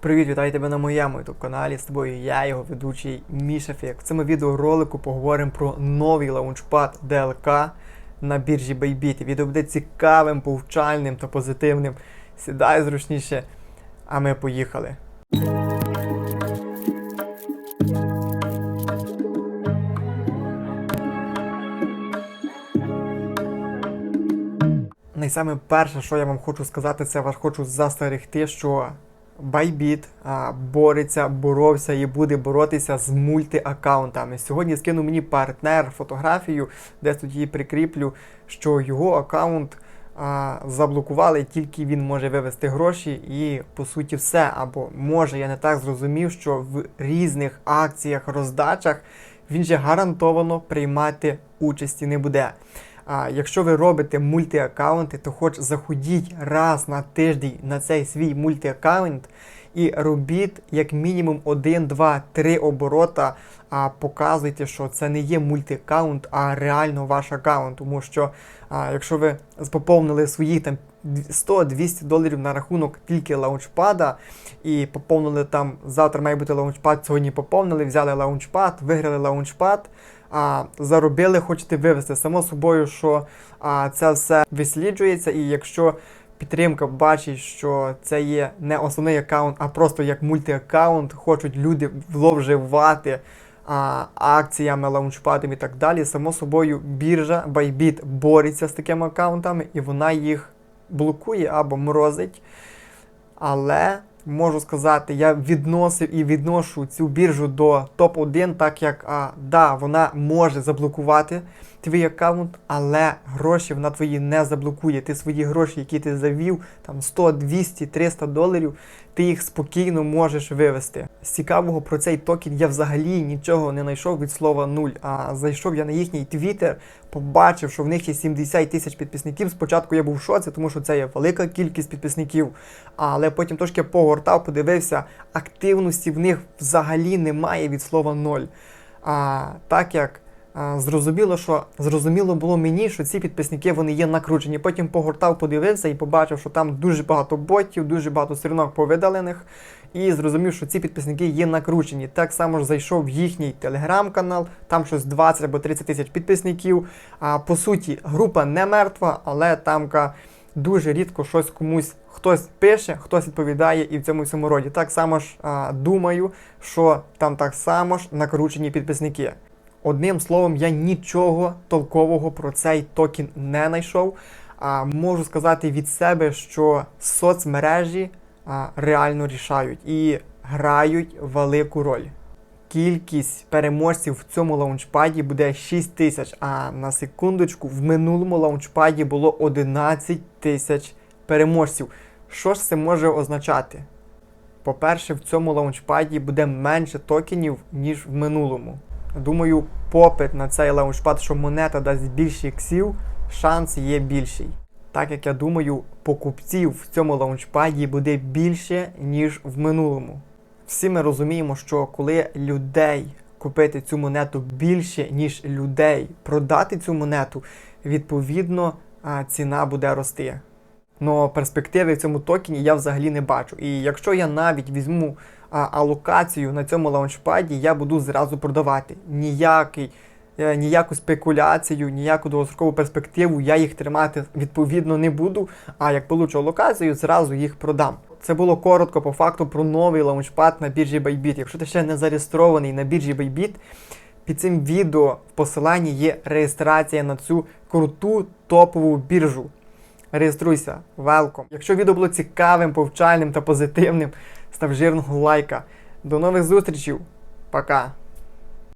Привіт, вітаю тебе на моєму youtube каналі. З тобою я, його ведучий Міша Фік. В цьому відеоролику поговоримо про новий лаунчпад DLK на біржі Bybit. Відео буде цікавим, повчальним та позитивним. Сідай зручніше, а ми поїхали. Найсаме перше, що я вам хочу сказати, це вас хочу застерегти, що Bybit бореться, боровся і буде боротися з мультиаккаунтами. Сьогодні скинув мені партнер фотографію, десь тут її прикріплю, що його аккаунт заблокували, тільки він може вивести гроші, і по суті все. Або може я не так зрозумів, що в різних акціях, роздачах він же гарантовано приймати участі не буде. А якщо ви робите мультиаккаунти, то хоч заходіть раз на тиждень на цей свій мультиаккаунт і робіть як мінімум 1, 2, 3 оборота. А показуйте, що це не є мультиаккаунт, а реально ваш аккаунт. Тому що а, якщо ви поповнили свої там 100-200 доларів на рахунок тільки лаунчпада, і поповнили там завтра має бути лаунчпад, сьогодні поповнили, взяли лаунчпад, виграли лаунчпад а, заробили, хочете вивести. Само собою, що а, це все висліджується, і якщо підтримка бачить, що це є не основний аккаунт, а просто як мультиаккаунт, хочуть люди зловживати а, акціями, лаунчпадом і так далі. Само собою, біржа Bybit бореться з такими аккаунтами, і вона їх блокує або морозить. Але можу сказати, я відносив і відношу цю біржу до топ-1, так як а, да, вона може заблокувати твій аккаунт, але гроші вона твої не заблокує. Ти свої гроші, які ти завів, там 100, 200, 300 доларів, ти їх спокійно можеш вивести. З цікавого про цей токен я взагалі нічого не знайшов від слова нуль. А зайшов я на їхній твіттер, побачив, що в них є 70 тисяч підписників. Спочатку я був в шоці, тому що це є велика кількість підписників. Але потім трошки погортав, подивився, активності в них взагалі немає від слова ноль. А, Так як зрозуміло, що зрозуміло було мені, що ці підписники вони є накручені. Потім погортав, подивився і побачив, що там дуже багато ботів, дуже багато сторінок повидалених. І зрозумів, що ці підписники є накручені. Так само ж зайшов в їхній телеграм-канал, там щось 20 або 30 тисяч підписників. А по суті, група не мертва, але тамка дуже рідко щось комусь хтось пише, хтось відповідає і в цьому всьому роді. Так само ж а, думаю, що там так само ж накручені підписники. Одним словом, я нічого толкового про цей токен не знайшов. А можу сказати від себе, що соцмережі а, реально рішають і грають велику роль. Кількість переможців в цьому лаунчпаді буде 6 тисяч, а на секундочку в минулому лаунчпаді було 11 тисяч переможців. Що ж це може означати? По-перше, в цьому лаунчпаді буде менше токенів, ніж в минулому. Думаю, попит на цей лаунчпад, що монета дасть більше іксів, шанс є більший. Так як я думаю, покупців в цьому лаунчпаді буде більше, ніж в минулому. Всі ми розуміємо, що коли людей купити цю монету більше, ніж людей продати цю монету, відповідно ціна буде рости. Но перспективи в цьому токені я взагалі не бачу. І якщо я навіть візьму алокацію на цьому лаунчпаді, я буду зразу продавати. Ніякий, е, ніяку спекуляцію, ніяку довгострокову перспективу я їх тримати відповідно не буду. А як получу алокацію, зразу їх продам. Це було коротко по факту про новий лаунчпад на біржі Bybit. Якщо ти ще не зареєстрований на біржі Bybit, під цим відео в посиланні є реєстрація на цю круту топову біржу. Реєструйся, велком. Якщо відео було цікавим, повчальним та позитивним, став жирного лайка. До нових зустрічей. Пока.